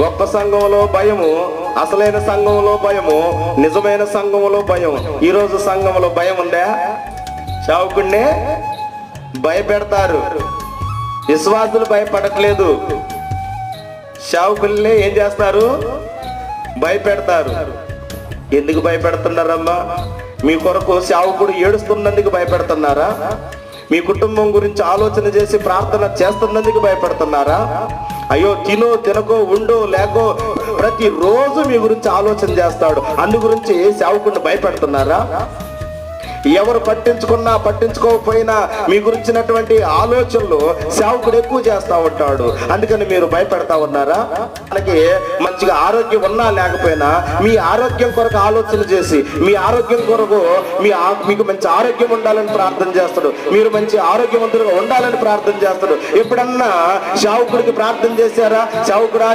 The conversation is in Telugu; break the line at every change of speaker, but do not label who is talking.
గొప్ప సంఘంలో భయము అసలైన సంఘంలో భయము నిజమైన సంఘంలో భయం. ఈరోజు సంఘంలో భయం ఉందా? చావుకుడినే భయపెడతారు. విశ్వాసులు భయపడట్లేదు. శావుకుల్నే ఏం చేస్తారు? భయపెడతారు. ఎందుకు భయపెడుతున్నారమ్మా? మీ కొరకు శావుకుడు ఏడుస్తున్నందుకు భయపెడుతున్నారా? మీ కుటుంబం గురించి ఆలోచన చేసి ప్రార్థన చేస్తున్నందుకు భయపడుతున్నారా? అయ్యో తినో తినకో ఉండో లేకో ప్రతిరోజు మీ గురించి ఆలోచన చేస్తాడు. అందు గురించి సేవకుండా భయపెడుతున్నారా? ఎవరు పట్టించుకున్నా పట్టించుకోకపోయినా మీ గురించినటువంటి ఆలోచనలు సేవకుడు ఎక్కువ చేస్తా ఉంటాడు. అందుకని మీరు భయపెడతా ఉన్నారా? మనకి మంచిగా ఆరోగ్యం ఉన్నా లేకపోయినా మీ ఆరోగ్యం కొరకు ఆలోచన చేసి మీ ఆరోగ్యం కొరకు మీ ఆ- మీకు మంచి ఆరోగ్యం ఉండాలని ప్రార్థన చేస్తాడు. మీరు మంచి ఆరోగ్యవంతులుగా ఉండాలని ప్రార్థన చేస్తాడు. ఎప్పుడన్నా శావకుడికి ప్రార్థన చేశారా? శావకుడా